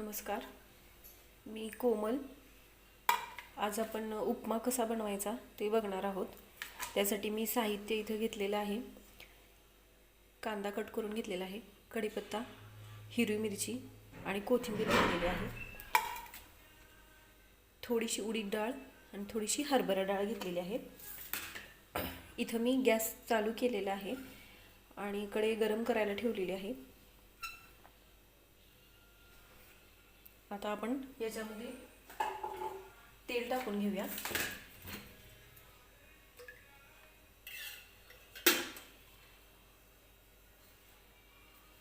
नमस्कार. मी कोमल. आज आपण उपमा कसा बनवायचा ते बघणार आहोत. त्यासाठी मी साहित्य इथं घेतलेलं आहे. कांदा कट करून घेतलेला आहे. कढीपत्ता हिरवी मिरची आणि कोथिंबीर घेतलेली आहे. थोडीशी उडीद डाळ आणि थोडीशी हरभरा डाळ घेतलेली आहे. इथं मी गॅस चालू केलेला आहे आणि कडे गरम करायला ठेवलेली आहे. आता आपण याच्यामध्ये तेल टाकून घेऊया.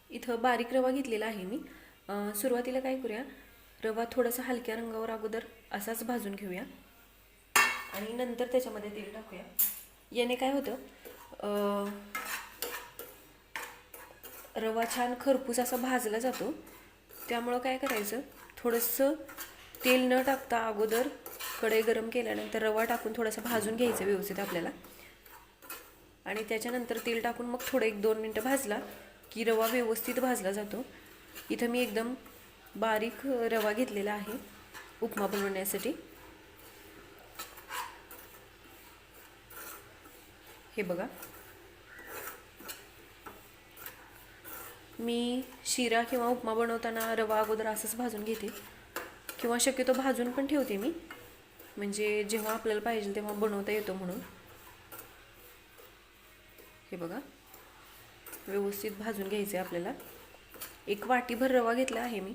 इथं बारीक रवा घेतलेला आहे मी. सुरुवातीला काय करूया? रवा थोडासा हलक्या रंगावर अगोदर असाच भाजून घेऊया. आणि नंतर त्याच्यामध्ये तेल टाकूया. याने काय होतं? रवा छान खरपूस असा भाजला जातो. त्यामुळं काय करायचं? थोडंसं तेल न टाकता अगोदर कढई गरम केल्यानंतर रवा टाकून थोडासा भाजून घ्यायचं व्यवस्थित आपल्याला. आणि त्याच्यानंतर तेल टाकून मग थोडं एक दोन मिनटं भाजला की रवा व्यवस्थित भाजला जातो. इथं मी एकदम बारीक रवा घेतलेला आहे उपमा बनवण्यासाठी. हे बघा. मी शिरा किंवा उपमा बनवताना रवा अगोदर असंच भाजून घेते. किंवा शक्यतो भाजून पण ठेवते मी. म्हणजे जेव्हा आपल्याला पाहिजे तेव्हा बनवता येतो म्हणून. हे बघा. व्यवस्थित भाजून घ्यायचे आपल्याला. एक वाटीभर रवा घेतला आहे मी.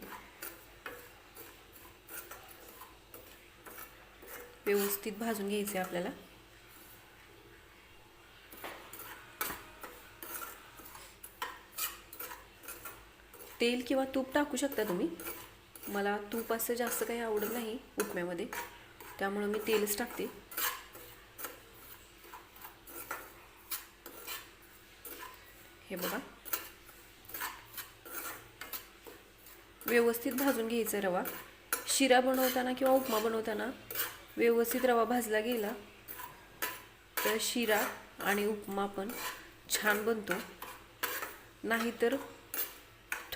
व्यवस्थित भाजून घ्यायचे आपल्याला. तेल किंवा तूप टाकू शकता तुम्ही. मला तूप असं जास्त काही आवडत नाही उपम्यामध्ये. त्यामुळं मी तेलच टाकते. हे बघा. व्यवस्थित भाजून घ्यायचा रवा. शिरा बनवताना किंवा उपमा बनवताना व्यवस्थित रवा भाजला गेला तर शिरा आणि उपमा पण छान बनतो. नाहीतर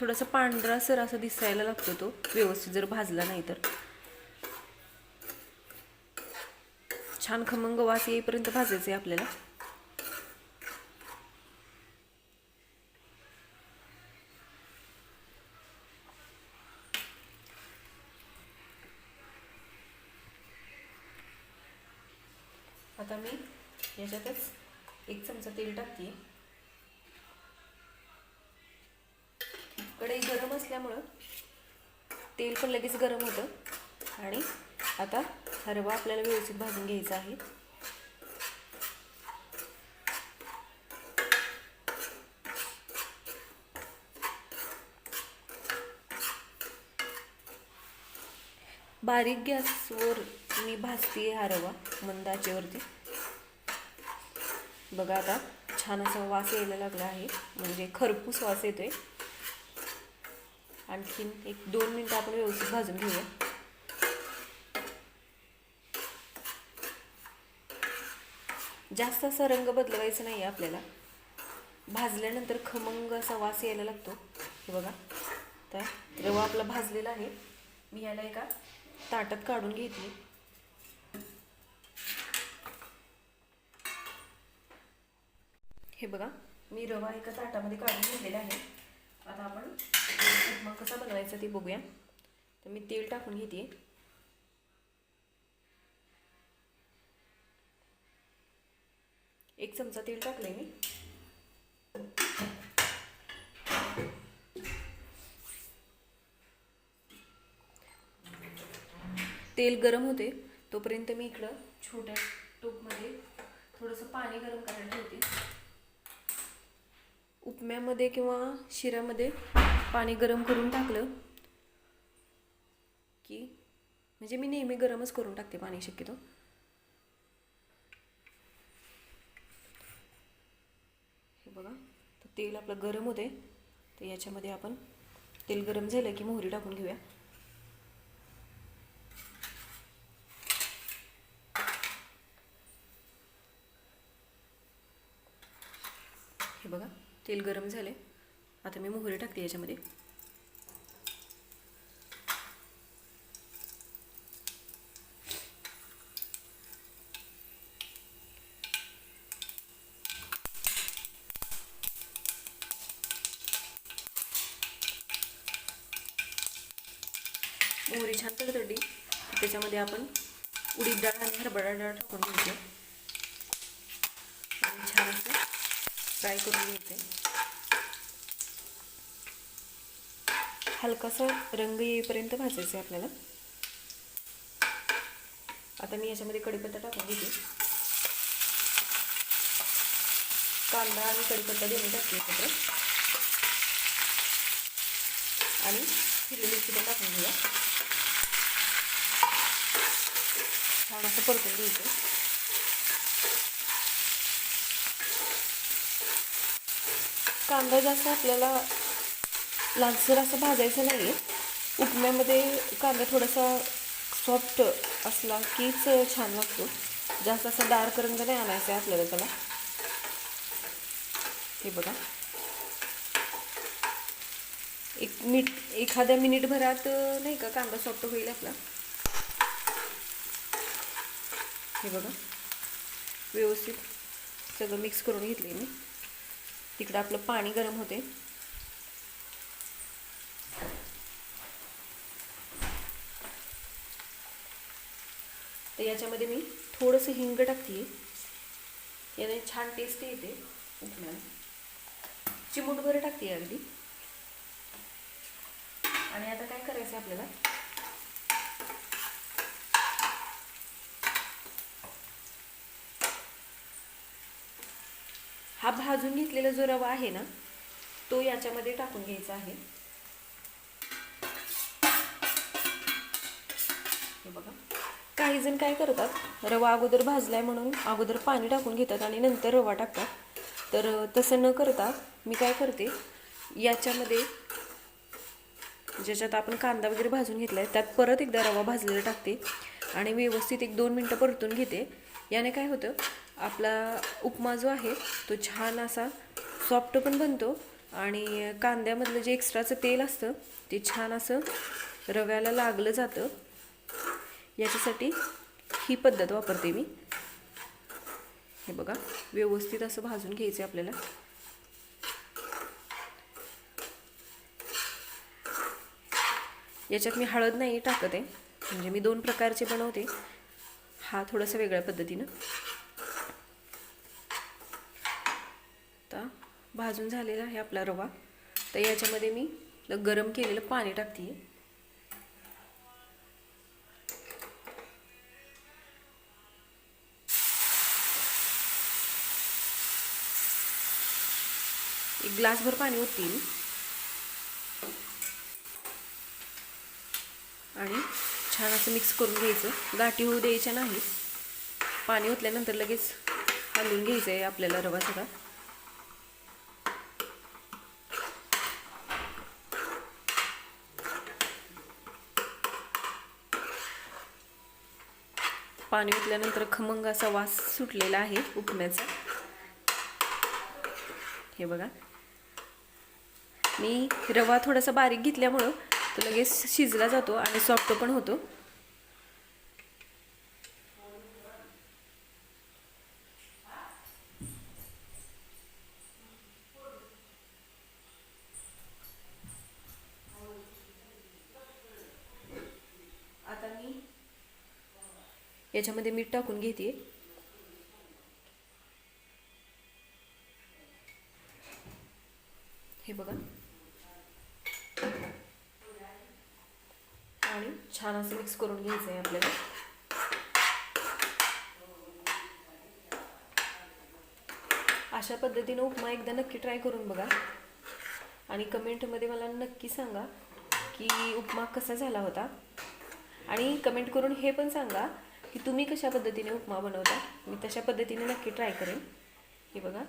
थोडासा पांढरासर असा दिसायला लागतो तो व्यवस्थित जर भाजला नाही तर. छान खमंग वास येईपर्यंत भाजायचं आहे आपल्याला. आता मी याच्यातच एक चमचा तेल टाकते कढई गरम असल्यामुळं तेल पण लगेच गरम होतं. आणि आता हरवा आपल्याला व्यवस्थित भाजून घ्यायचा आहे. बारीक गॅसवर मी भाजते हा रवा मंद आचेवरती. बघा आता छान असा वास यायला लागला आहे. म्हणजे खरपूस वास येतोय. आणखीन एक दोन मिनटं आपण व्यवस्थित भाजून घेऊया. जास्त असा रंग बदलवायचा नाही आहे आपल्याला. भाजल्यानंतर खमंग असा वास यायला लागतो. हे बघा. तर रवा आपला भाजलेला आहे. मी याला एका ताटात काढून घेतली. हे बघा. मी रवा एका ताटामध्ये काढून घेतलेला आहे. आता आपण उपमा कसा बनवायचा ते बघूया. तर मी तेल टाकून घेते. एक चमचा तेल टाकलंय मी. तेल गरम होते तोपर्यंत मी इकडं छोट्या टोपमध्ये थोडंसं पाणी गरम करायला ठेवते. उपम्यामध्ये किंवा शिऱ्यामध्ये पाणी गरम करून टाकलं की म्हणजे मी नेहमी गरमच करून टाकते पाणी शक्यतो. हे बघा तर तेल आपलं गरम होते तर याच्यामध्ये आपण तेल गरम झालं की मोहरी टाकून घेऊया. तेल गरम झालं आहे आता मी मोहरी टाकते याच्यामध्ये. मोहरी छान तडतडली. त्याच्यामध्ये आपण उडीद डाळ आणि हरभरा डाळ टाकून घ्यायची फ्राय करून घेते. हलकासा रंग येईपर्यंत भाजायचं आहे आपल्याला. आता मी याच्यामध्ये कढीपत्ता टाकून घेते. कांदा आणि कढीपत्ता दोन्ही टाकते एकत्र. आणि हिरवी मिरचीला टाकून घेऊया. छान असं परतून घ्यायचं. कांदा जास्त आपल्याला लालसर असं भाजायचं नाही. आहे उपम्यामध्ये कांदा थोडासा सॉफ्ट असला कीच छान लागतो. जास्त असा डार्क रंग नाही आणायचा आहे आपल्याला त्याला. हे बघा. एक मिनिट एखाद्या मिनिटभरात नाही का कांदा सॉफ्ट होईल आपला. हे बघा. व्यवस्थित सगळं मिक्स करून घेतले मी. तिकडं आपलं पाणी गरम होते. तर याच्यामध्ये मी थोडंसं हिंग टाकते याने छान टेस्ट येते. उपम्याला चिमूटभर टाकते अगदी. आणि आता काय करायचं आपल्याला? हा भाजून घेतलेला जो रवा आहे ना तो याच्यामध्ये टाकून घ्यायचा आहे. हे बघा. काही जण काय करतात रवा अगोदर भाजलाय म्हणून अगोदर पाणी टाकून घेतात आणि नंतर रवा टाकतात. तर तसं न करता मी काय करते याच्यामध्ये ज्याच्यात आपण कांदा वगैरे भाजून घेतला आहे त्यात परत एकदा रवा भाजलेला टाकते आणि व्यवस्थित एक दोन मिनटं परतून घेते. याने काय होतं आपला उपमा जो आहे तो छान असा सॉफ्ट पण बनतो आणि कांद्यामधलं जे एक्स्ट्राचं तेल असतं ते छान असं रव्याला लागलं जातं. याच्यासाठी ही पद्धत वापरते मी. हे बघा व्यवस्थित असं भाजून घ्यायचं आपल्याला. याच्यात मी हळद नाही टाकत आहे म्हणजे मी दोन प्रकारचे बनवते. हा थोडासा वेगळ्या पद्धतीनं आता भाजून झालेला आहे आपला रवा. तर याच्यामध्ये मी गरम केलेलं पाणी टाकते एक ग्लासभर पाणी ओततील. आणि छान असं मिक्स करून घ्यायचं. गाठी होऊ द्यायच्या नाही पाणी ओतल्यानंतर लगेच हलवून घ्यायचं आहे आपल्याला रवा सगळा. पाणी ओतल्यानंतर खमंग असा वास सुटलेला आहे उपम्याचा हे बघा. मी रवा थोडासा बारीक घेतल्यामुळं तो लगेच शिजला जातो आणि सॉफ्ट पण होतो आता मी याच्यामध्ये मीठ टाकून घेते. हे बघा. आणि छान असं मिक्स करून घ्यायचं आहे आपल्याला. अशा पद्धतीनं उपमा एकदा नक्की ट्राय करून बघा. आणि कमेंटमध्ये मला नक्की सांगा की उपमा कसा झाला होता. आणि कमेंट करून हे पण सांगा की तुम्ही कशा पद्धतीने उपमा बनवता मी तशा पद्धतीने नक्की ट्राय करेन. हे बघा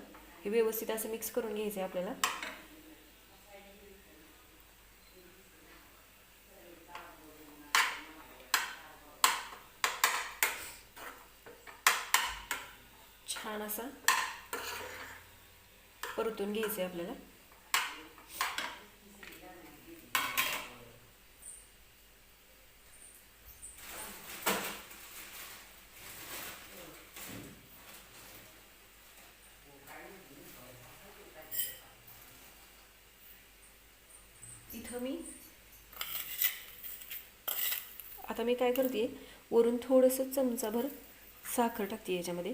हे व्यवस्थित असं मिक्स करून घ्यायचं आहे आपल्याला. छान असा परतून घ्यायचं आहे आपल्याला. मी आता मी काय करते वरून थोडंसं चमचाभर साखर टाकते याच्यामध्ये.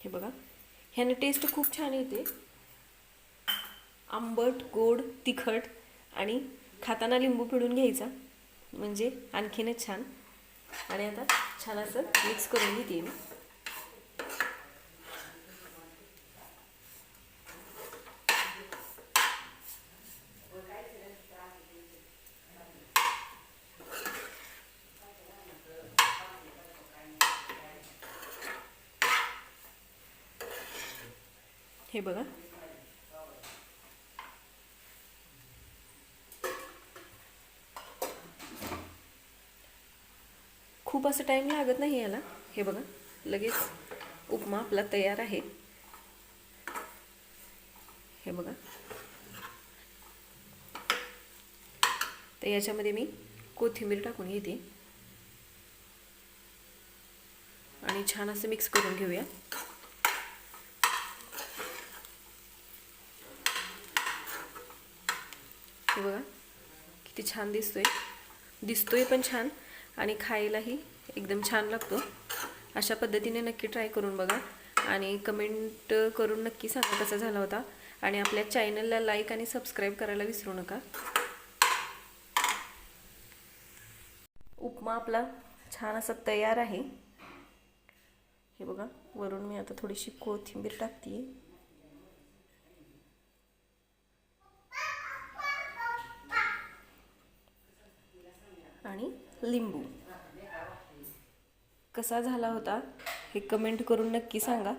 हे बघा. ह्याने टेस्ट खूप छान येते. आंबट गोड तिखट आणि खाताना लिंबू पिळून घ्यायचा. म्हणजे आणखीनच छान. आणि आता छान असं मिक्स करून घेते मी. हे बघा eh? खूप असं टाईम लागत नाही याला. हे बघा लगेच उपमा आपला तयार आहे. हे बघा. तर याच्यामध्ये मी कोथिंबीर टाकून घेते. आणि छान असं मिक्स करून घेऊया. हे बघा. किती छान दिसतोय. दिसतोय पण छान आणि खायलाही एकदम छान लागतो. अशा पद्धतीने नक्की ट्राय करून बघा. आणि कमेंट करून नक्की सांगा कसा झाला होता. आणि आपल्या चॅनलला लाईक आणि सबस्क्राईब करायला विसरू नका. उपमा आपला छान असा तयार आहे. हे बघा वरून मी आता थोडीशी कोथिंबीर टाकते आणि लिंबू. कसा झाला होता हे कमेंट करून नक्की सांगा.